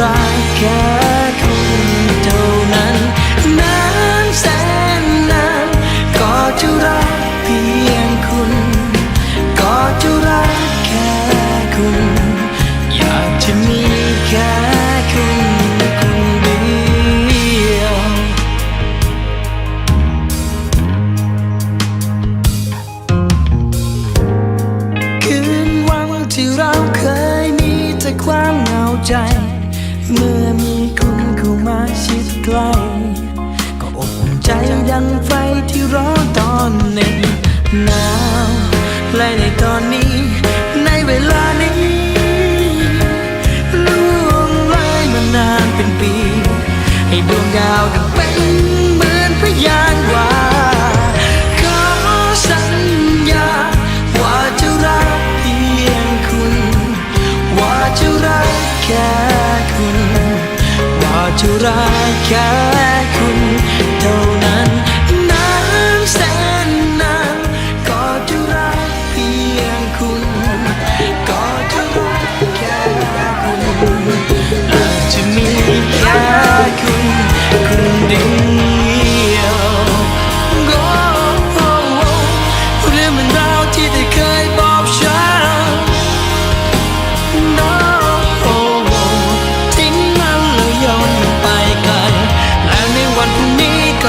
รักแค่คุณเท่านั้นนานแสนนานก็จะรักเพียงคุณ ก็จะรักแค่คุณ อยากจะมีแค่คุณคนเดียว คืนวันที่เราเคยมีแต่ความเหงาใจ เมื่อมีคุณเข้ามาชิดใกล้ก็อบอุ่นใจดังไฟที่ร้อนตอนหน็บหนาวและในตอนนี้ ในเวลานี้ล่วงเลยมานานเป็นปี ให้ดวงดาวดังเป็น ว่า